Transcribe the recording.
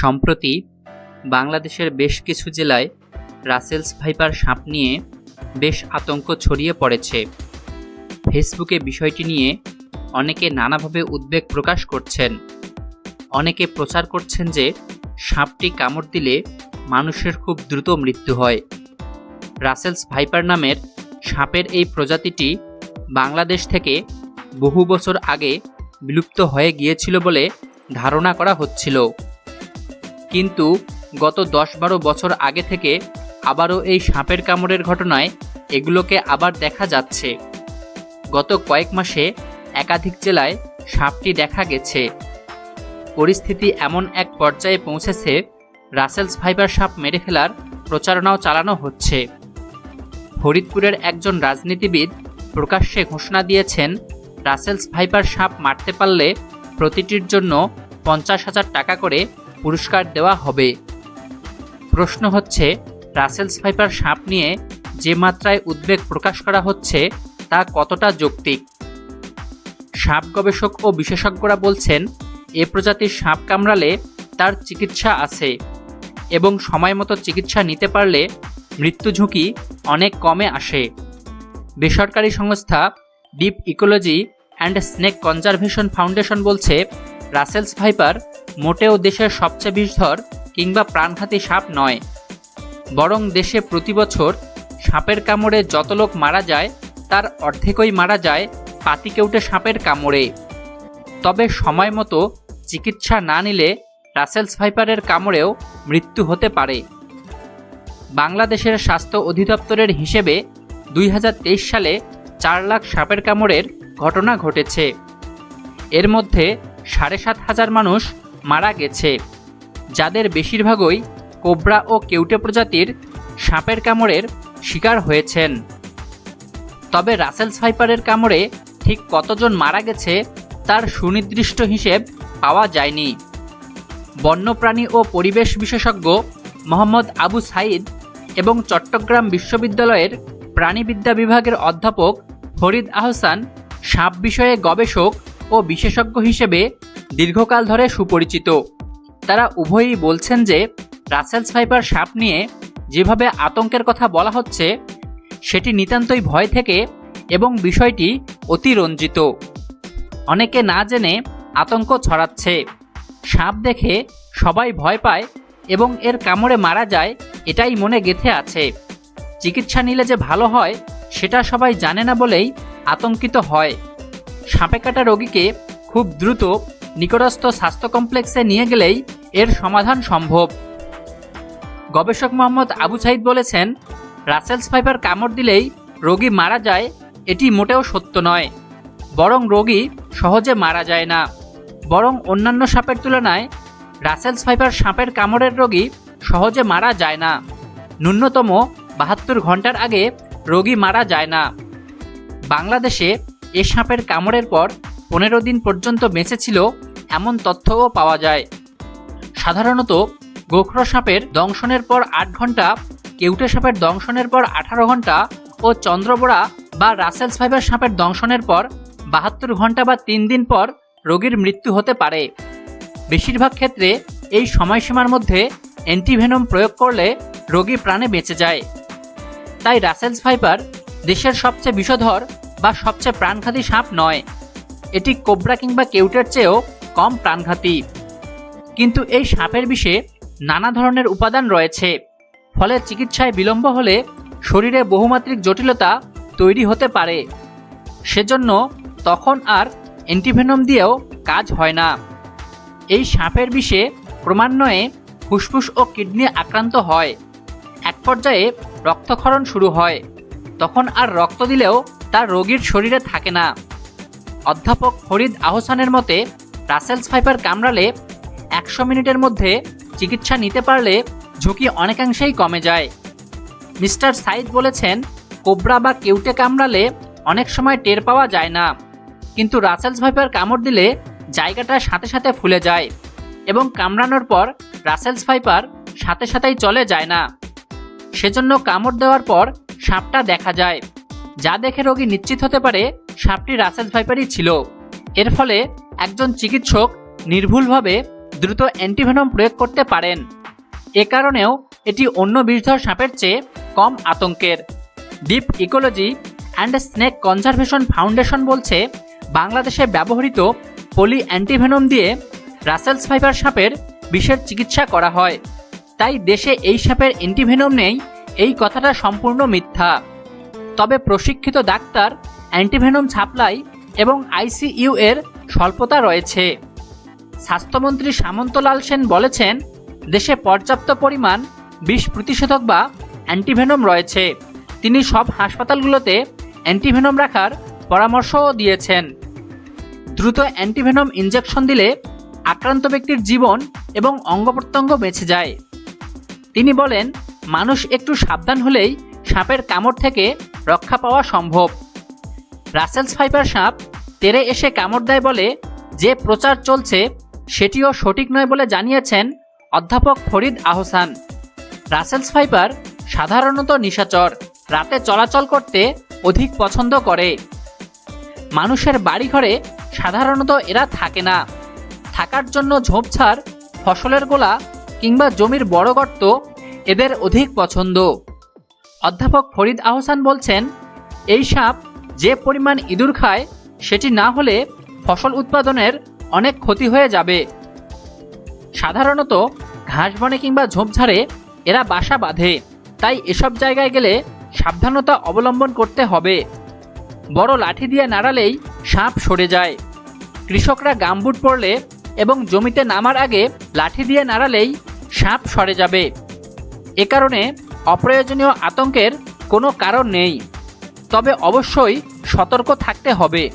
সম্প্রতি বাংলাদেশের বেশ কিছু জেলায় রাসেলস ভাইপার সাপ নিয়ে বেশ আতঙ্ক ছড়িয়ে পড়েছে। ফেসবুকে বিষয়টি নিয়ে অনেকে নানাভাবে উদ্বেগ প্রকাশ করছেন। অনেকে প্রচার করছেন যে সাপটি কামড় দিলে মানুষের খুব দ্রুত মৃত্যু হয়। রাসেলস ভাইপার নামের সাপের এই প্রজাতিটি বাংলাদেশ থেকে বহু বছর আগে বিলুপ্ত হয়ে গিয়েছিল বলে ধারণা করা হচ্ছিল। কিন্তু গত দশ বারো বছর আগে থেকে আবারও এই সাপের কামড়ের ঘটনায় এগুলোকে আবার দেখা যাচ্ছে। গত কয়েক মাসে একাধিক জেলায় সাপটি দেখা গেছে। পরিস্থিতি এমন এক পর্যায়ে পৌঁছেছে, রাসেলস ফাইবার সাপ মেরে ফেলার প্রচারণাও চালানো হচ্ছে। ফরিদপুরের একজন রাজনীতিবিদ প্রকাশ্যে ঘোষণা দিয়েছেন, রাসেলস ভাইপার সাপ মারতে পারলে প্রতিটির জন্য পঞ্চাশ হাজার টাকা করে পুরস্কার দেওয়া হবে। প্রশ্ন হচ্ছে রাসেলস ভাইপার সাপ নিয়ে যে মাত্রায় উদ্বেগ প্রকাশ করা হচ্ছে, তা কতটা যৌক্তিক? সাপ গবেষক ও বিশেষজ্ঞরা বলছেন, এ প্রজাতির সাপ কামড়ালে তার চিকিৎসা আছে এবং সময় মতো চিকিৎসা নিতে পারলে মৃত্যু ঝুঁকি অনেক কমে আসে। বেসরকারি সংস্থা deep ecology and snake conservation foundation বলছে রাসেলস ভাইপার মোটেও দেশের সবচেয়ে বিষধর কিংবা প্রাণঘাতী সাপ নয়। বরং দেশে প্রতি বছর সাপের কামড়ে যত লোক মারা যায়, তার অর্ধেকই মারা যায় পাতিকেউটে সাপের কামড়ে। তবে সময় মতো চিকিৎসা না নিলে রাসেলস ভাইপারের কামড়েও মৃত্যু হতে পারে। বাংলাদেশের স্বাস্থ্য অধিদপ্তরের হিসেবে দুই হাজার তেইশ সালে চার লাখ সাপের কামড়ের ঘটনা ঘটেছে। এর মধ্যে সাড়ে সাত হাজার মানুষ মারা গেছে। যাদের বেশিরভাগই কোবরা ও কেউটে প্রজাতির সাপের কামড়ের শিকার হয়েছেন। তবে রাসেল সাইপারের কামড়ে ঠিক কতজন মারা গেছে তার সুনির্দিষ্ট হিসেব পাওয়া যায়নি। বন্যপ্রাণী ও পরিবেশ বিশেষজ্ঞ মোহাম্মদ আবু সাইদ এবং চট্টগ্রাম বিশ্ববিদ্যালয়ের প্রাণীবিদ্যা বিভাগের অধ্যাপক ফরিদ আহসান সাপ বিষয়ে গবেষক ও বিশেষজ্ঞ হিসেবে দীর্ঘকাল ধরে সুপরিচিত। তারা উভয়ই বলছেন যে রাসেলস ভাইপার সাপ নিয়ে যেভাবে আতঙ্কের কথা বলা হচ্ছে, সেটি নিতান্তই ভয় থেকে এবং বিষয়টি অতিরঞ্জিত। অনেকে না জেনে আতঙ্ক ছড়াচ্ছে। সাপ দেখে সবাই ভয় পায় এবং এর কামড়ে মারা যায় এটাই মনে গেথে আছে। চিকিৎসা নিলে যে ভালো হয়, সেটা সবাই জানে না বলেই আতঙ্কিত হয়। সাপে কাটা রোগীকে খুব দ্রুত নিকটস্থ স্বাস্থ্য কমপ্লেক্সে নিয়ে গেলেই এর সমাধান সম্ভব। গবেষক মোহাম্মদ আবু সাইদ বলেছেন, রাসেলস ফাইবার কামড় দিলেই রোগী মারা যায় এটি মোটেও সত্য নয়, বরং রোগী সহজে মারা যায় না। বরং অন্যান্য সাপের তুলনায় রাসেলস ফাইবার সাপের কামড়ের রোগী সহজে মারা যায় না। ন্যূনতম বাহাত্তর ঘণ্টার আগে রোগী মারা যায় না। বাংলাদেশে এ সাপের কামড়ের পর পনেরো দিন পর্যন্ত বেঁচে ছিল এমন তথ্যও পাওয়া যায়। সাধারণত গোখরো সাপের দংশনের পর আট ঘণ্টা, কেউটে সাপের দংশনের পর আঠারো ঘণ্টা ও চন্দ্রবোড়া বা রাসেলস ফাইবার সাপের দংশনের পর বাহাত্তর ঘণ্টা বা তিন দিন পর রোগীর মৃত্যু হতে পারে। বেশিরভাগ ক্ষেত্রে এই সময়সীমার মধ্যে অ্যান্টিভেনম প্রয়োগ করলে রোগী প্রাণে বেঁচে যায়। তাই রাসেলস ফাইবার দেশের সবচেয়ে বিষধর বা সবচেয়ে প্রাণঘাতী সাপ নয়। এটি কোবরা কিংবা কেউটের চেয়েও কম প্রাণঘাতী। কিন্তু এই সাপের বিষে নানা ধরনের উপাদান রয়েছে। ফলে চিকিৎসায় বিলম্ব হলে শরীরে বহুমাত্রিক জটিলতা তৈরি হতে পারে। সেজন্য তখন আর অ্যান্টিভেনম দিয়েও কাজ হয় না। এই সাপের বিষে ক্রমান্বয়ে ফুসফুস ও কিডনি আক্রান্ত হয়। এক পর্যায়ে রক্তক্ষরণ শুরু হয়। তখন আর রক্ত দিলেও তার রোগীর শরীরে থাকে না। অধ্যাপক ফরিদ আহসানের মতে, রাসেলস ফাইবার কামড়ালে একশো মিনিটের মধ্যে চিকিৎসা নিতে পারলে ঝুঁকি অনেকাংশেই কমে যায়। মিস্টার সাইদ বলেছেন, কোবরা বা কেউটে কামড়ালে অনেক সময় টের পাওয়া যায় না। কিন্তু রাসেলস ভাইপার কামড় দিলে জায়গাটা সাথে সাথে ফুলে যায় এবং কামড়ানোর পর রাসেলস ভাইপার সাথে সাথেই চলে যায় না। সেজন্য কামড় দেওয়ার পর সাপটা দেখা যায়। যা দেখে রোগী নিশ্চিত হতে পারে সাপটি রাসেলস ভাইপারই ছিল। এর ফলে একজন চিকিৎসক নির্ভুলভাবে দ্রুত অ্যান্টিভেনম প্রয়োগ করতে পারেন। এ কারণেও এটি অন্য বিষধর সাপের চেয়ে কম আতঙ্কের। Deep ecology and snake conservation foundation বলছে, বাংলাদেশে ব্যবহৃত পলি অ্যান্টিভেনম দিয়ে রাসেলস ফাইবার সাপের বিষের চিকিৎসা করা হয়। তাই দেশে এই সাপের অ্যান্টিভেনম নেই এই কথাটা সম্পূর্ণ মিথ্যা। তবে প্রশিক্ষিত ডাক্তার, অ্যান্টিভেনম ছাপলাই এবং আইসিইউ এর স্বল্পতা রয়েছে। স্বাস্থ্যমন্ত্রী সামন্তলাল সেন বলেছেন, দেশে পর্যাপ্ত পরিমাণ বিষ প্রতিষেধক বা অ্যান্টিভেনম রয়েছে। তিনি সব হাসপাতালগুলোতে অ্যান্টিভেনম রাখার পরামর্শও দিয়েছেন। দ্রুত অ্যান্টিভেনম ইনজেকশন দিলে আক্রান্ত ব্যক্তির জীবন এবং অঙ্গ প্রত্যঙ্গ বেঁচে যায়। তিনি বলেন মানুষ একটু সাবধান হলেই সাপের কামড় থেকে রক্ষা পাওয়া সম্ভব। রাসেলস ফাইবার সাপ তেরে এসে কামড় দেয় বলে যে প্রচার চলছে, সেটিও সঠিক নয় বলে জানিয়েছেন অধ্যাপক ফরিদ আহসান। রাসেলস ফাইবার সাধারণত নিশাচর, রাতে চলাচল করতে অধিক পছন্দ করে। মানুষের বাড়িঘরে সাধারণত এরা থাকে না। থাকার জন্য ঝোপঝাড়, ফসলের গোলা কিংবা জমির বড় গর্ত এদের অধিক পছন্দ। অধ্যাপক ফরিদ আহসান বলছেন, এই সাপ যে পরিমাণ ইঁদুর খায়, সেটি না হলে ফসল উৎপাদনের অনেক ক্ষতি হয়ে যাবে। সাধারণত ঘাস বনে কিংবা ঝোপঝাড়ে এরা বাসা বাঁধে, তাই এসব জায়গায় গেলে সাবধানতা অবলম্বন করতে হবে। বড় লাঠি দিয়ে নাড়ালেই সাপ সরে যায়। কৃষকরা গামবুট পরলে এবং জমিতে নামার আগে লাঠি দিয়ে নাড়ালেই সাপ সরে যাবে। এ কারণে অপ্রয়োজনীয় আতঙ্কের কোনো কারণ নেই। তবে অবশ্যই সতর্ক থাকতে হবে।